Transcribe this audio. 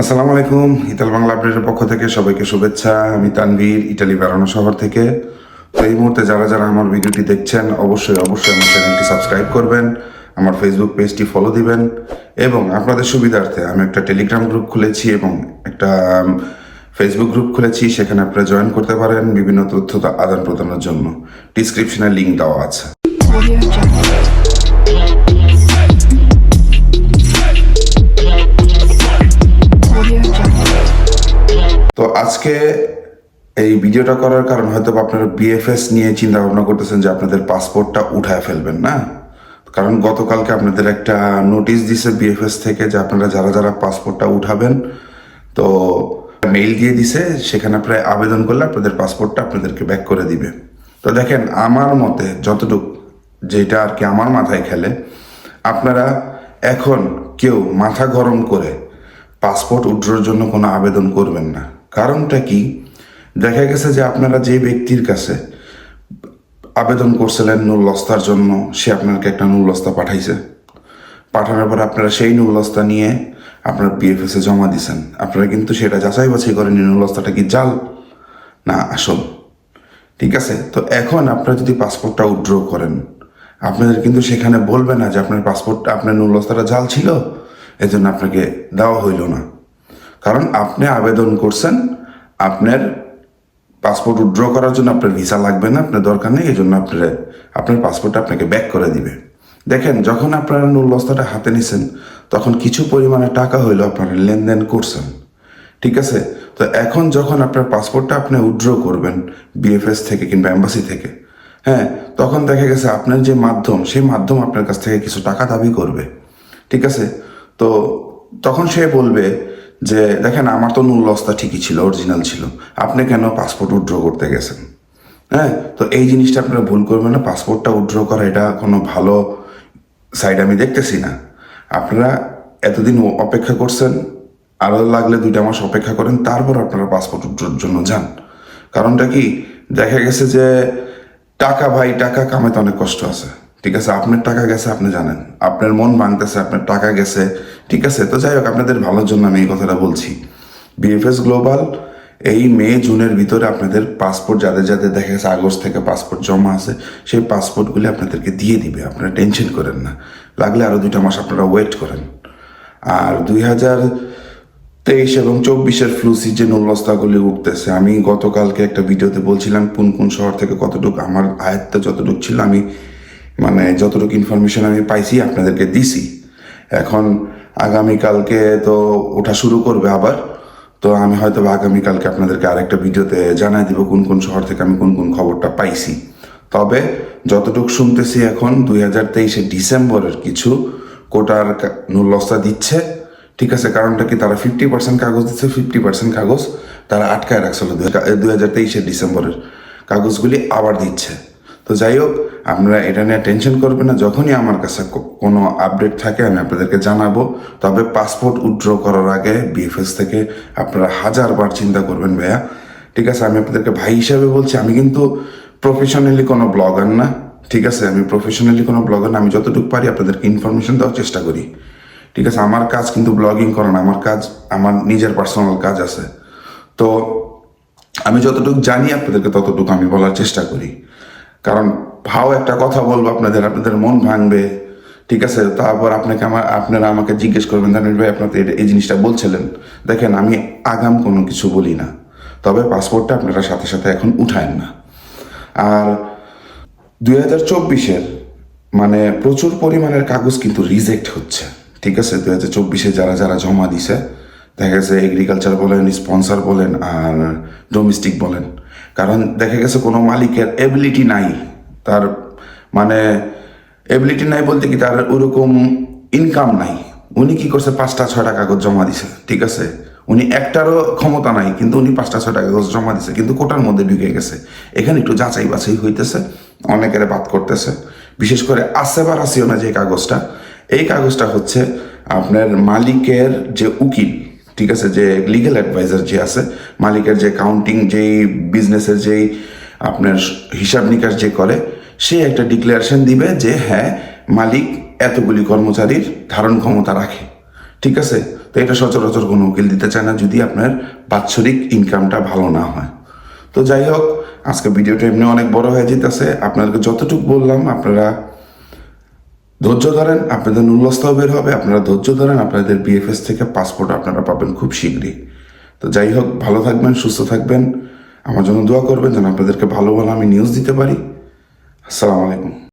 আসসালামু আলাইকুম, ইতাল বাংলা আপডেটের পক্ষ থেকে সবাইকে শুভেচ্ছা। আমি তানভীর ইটালি বেড়ানো শহর থেকে। তো এই মুহূর্তে যারা যারা আমার ভিডিওটি দেখছেন, অবশ্যই অবশ্যই আমার চ্যানেলটি সাবস্ক্রাইব করবেন, আমার ফেসবুক পেজটি ফলো দিবেন, এবং আপনাদের সুবিধার্থে আমি একটা টেলিগ্রাম গ্রুপ খুলেছি এবং একটা ফেসবুক গ্রুপ খুলেছি, সেখানে আপনারা জয়েন করতে পারেন বিভিন্ন তথ্য আদান প্রদানের জন্য ডিসক্রিপশনে লিঙ্ক দেওয়া আছে। তো আজকে এই ভিডিওটা করার কারণ হয়তো আপনারা বিএফএস নিয়ে চিন্তা ভাবনা করতেছেন যে আপনাদের পাসপোর্টটা উঠায় ফেলবেন, না? কারণ গতকালকে আপনাদের একটা নোটিশ দিছে বিএফএস থেকে যে আপনারা যারা যারা পাসপোর্টটা উঠাবেন, তো মেইল দিয়ে দিছে, সেখানে প্রায় আবেদন করলে আপনাদের পাসপোর্টটা আপনাদেরকে ব্যাক করে দিবে। তো দেখেন, আমার মতে যতটুকু যেটা আর কি আমার মাথায় খেলে, আপনারা এখন কেউ মাথা গরম করে পাসপোর্ট উড্রোর জন্য কোনো আবেদন করবেন না। কারণটা কি? দেখা গেছে যে আপনারা যে ব্যক্তির কাছে আবেদন করছিলেন নুল্লস্তার জন্য, সে আপনাকে একটা নুল্লস্তা পাঠাইছে। পাঠানোর পর আপনারা সেই নুল্লস্তা নিয়ে আপনার বিএফএসে জমা দিছেন। আপনারা কিন্তু সেটা যাচাই বাছাই করেন এই নুল্লস্তাটা কি জাল? না, আসল। ঠিক আছে? তো এখন আপনারা যদি পাসপোর্টটা উইথড্র করেন, আপনাদের কিন্তু সেখানে বলবে না যে আপনার পাসপোর্টটা আপনার নুল্লস্তাটা জাল ছিল, এজন্য আপনাকে দেওয়া হইল না। কারণ আপনি আবেদন করছেন, আপনার পাসপোর্ট উইথড্র করার জন্য আপনার ভিসা লাগবে না, আপনার দরকার নেই এই জন্য আপনার আপনার পাসপোর্টটা আপনাকে ব্যাক করে দিবে। দেখেন, যখন আপনারা নুল্লস্তাটা হাতে নিছেন, তখন কিছু পরিমাণে টাকা হইল আপনারা লেনদেন করছেন। ঠিক আছে? তো এখন যখন আপনার পাসপোর্টটা আপনি উইথড্র করবেন বিএফএস থেকে কিংবা অ্যাম্বাসি থেকে হ্যাঁ তখন দেখা গেছে আপনার যে মাধ্যম, সেই মাধ্যম আপনার কাছ থেকে কিছু টাকা দাবি করবে। ঠিক আছে? তো তখন সে বলবে যে, দেখেন, আমার তো নুল্লস্তা ঠিকই ছিল অরিজিনাল ছিল। আপনি কেন পাসপোর্ট উইথড্র করতে গেছেন? হ্যাঁ? তো এই জিনিসটা আপনারা ভুল করবেন না পাসপোর্টটা উইথড্র করা এটা কোনো ভালো সাইড আমি দেখতেছি না। আপনারা এতদিন অপেক্ষা করছেন আরও লাগলে দুইটা মাস অপেক্ষা করেন, তারপর আপনারা পাসপোর্ট উইথড্রর জন্য যান। কারণটা কি? দেখা গেছে যে, টাকা ভাই, টাকা কামাইতে অনেক কষ্ট আছে। ঠিক আছে? আপনার টাকা গেছে, আপনি জানেন। আপনার মন ভাঙতেছে, আপনার টাকা গেছে। ঠিক আছে, তো যাই হোক, আপনাদের ভালোর জন্য আমি এই কথাটা বলছি। বিএফএস গ্লোবাল এই মে, জুনের ভিতরে আপনাদের পাসপোর্ট যাদের যাদের দেখা গেছে আগস্ট থেকে পাসপোর্ট জমা আছে, সেই পাসপোর্টগুলি আপনাদেরকে দিয়ে দিবে, আপনারা টেনশন করেন না। লাগলে আরও দুইটা মাস আপনারা ওয়েট করেন। আর দুই হাজার তেইশ এবং চব্বিশের ফ্লু সিজন উল্লস্তাগুলি উঠতেছে। আমি গতকালকে একটা ভিডিওতে বলছিলাম কোন কোন শহর থেকে কতটুকু আমার আয়ত্তে যতটুকু ছিল, আমি মানে যতটুকু ইনফরমেশন আমি পাইছি, আপনাদেরকে দিছি। এখন আগামীকালকে তো ওঠা শুরু করবে আবার। তো আমি হয়তো বা আগামীকালকে আপনাদেরকে আরেকটা ভিডিওতে জানাই দিব কোন কোন শহর থেকে আমি কোন কোন খবরটা পাইছি। তবে যতটুকু শুনতেছি এখন, দুই হাজার তেইশে ডিসেম্বরের কিছু কোটার নুল্লস্তা দিচ্ছে। ঠিক আছে, কারণটা কি তারা ফিফটি পার্সেন্ট কাগজ দিচ্ছে ফিফটি পার্সেন্ট কাগজ তারা আটকায় রাখছিল দুই হাজার তেইশের ডিসেম্বরের। কাগজগুলি আবার দিচ্ছে। তো যাই হোক আমরা এটা নিয়ে টেনশন করবেন না। যখনই আমার কাছে কোনো আপডেট থাকে, আমি আপনাদেরকে জানাব। তবে পাসপোর্ট উইথড্র করার আগে বিএফএস থেকে আপনারা হাজারবার চিন্তা করবেন, ভাইয়া। ঠিক আছে, আমি আপনাদেরকে ভাই হিসাবে বলছি, আমি কিন্তু প্রফেশনালি কোনো ব্লগার না। ঠিক আছে, আমি প্রফেশনালি কোনো ব্লগার না। আমি যতটুকু পারি আপনাদেরকে ইনফরমেশন দেওয়ার চেষ্টা করি। ঠিক আছে, আমার কাজ কিন্তু ব্লগিং করা না। আমার কাজ, আমার নিজের পার্সোনাল কাজ আছে। তো আমি যতটুকু জানি আপনাদেরকে, ততটুকু আমি বলার চেষ্টা করি। কারণ ভাও একটা কথা বলব আপনাদের আপনাদের মন ভাঙবে। ঠিক আছে? তারপর আপনাকে আমার, আপনারা আমাকে জিজ্ঞেস করবেন ধানের ভাই আপনাদের এই জিনিসটা বলছিলেন। দেখেন, আমি আগাম কোনো কিছু বলি না। তবে পাসপোর্টটা আপনারা সাথে সাথে এখন উঠায়েন না। আর দুই হাজার চব্বিশের মানে প্রচুর পরিমাণের কাগজ কিন্তু রিজেক্ট হচ্ছে। ঠিক আছে? দুই হাজার চব্বিশে যারা যারা জমা দিছে, দেখা গেছে এগ্রিকালচার বলেন স্পন্সর বলেন, আর ডোমেস্টিক বলেন। কারণ দেখা গেছে কোনো মালিকের এবিলিটি নাই। তার মানে এবিলিটি নাই বলতে কি, তার ওরকম ইনকাম নাই। উনি কি করছে, পাঁচটা, ছয়টা কাগজ জমা দিছে, ঠিক আছে? উনি একটারও ক্ষমতা নাই, কিন্তু উনি পাঁচটা, ছয়টা কাগজ জমা দিছে, কিন্তু কোটার মধ্যে ঢুকে গেছে। এখানে একটু যাচাই বাছাই হইতেছে, অনেকের বাদ করতেছে। বিশেষ করে আসেবার আসিও না যে কাগজটা, এই কাগজটা হচ্ছে আপনার মালিকের যে উকিল, ঠিক আছে, যে লিগ্যাল অ্যাডভাইজার যে আছে, মালিকের যে কাউন্টিং যেই বিজনেসের যেই আপনার হিসাব নিকাশ যে করে সে একটা ডিক্লারেশন দিবে যে হ্যাঁ মালিক এতগুলি কর্মচারীর ধারণ ক্ষমতা রাখে। ঠিক আছে? তো এটা সচরাচর কোনো উকিল দিতে চায় না যদি আপনার বাৎসরিক ইনকামটা ভালো না হয়। তো যাই হোক, আজকে ভিডিওটা এমনি অনেক বড় হয়ে যেতেছে। আপনাদেরকে যতটুকু বললাম, আপনারা ধৈর্য ধরেন, আপনাদের নুল্লস্তাও বের হবে। আপনারা ধৈর্য ধরেন, আপনাদের বিএফএস থেকে পাসপোর্ট আপনারা পাবেন খুব শীঘ্রই। তো যাই হোক, ভালো থাকবেন, সুস্থ থাকবেন। আমার জন্য দোয়া করবেন যেন আপনাদেরকে ভালো ভালো আমি নিউজ দিতে পারি। আসসালামু আলাইকুম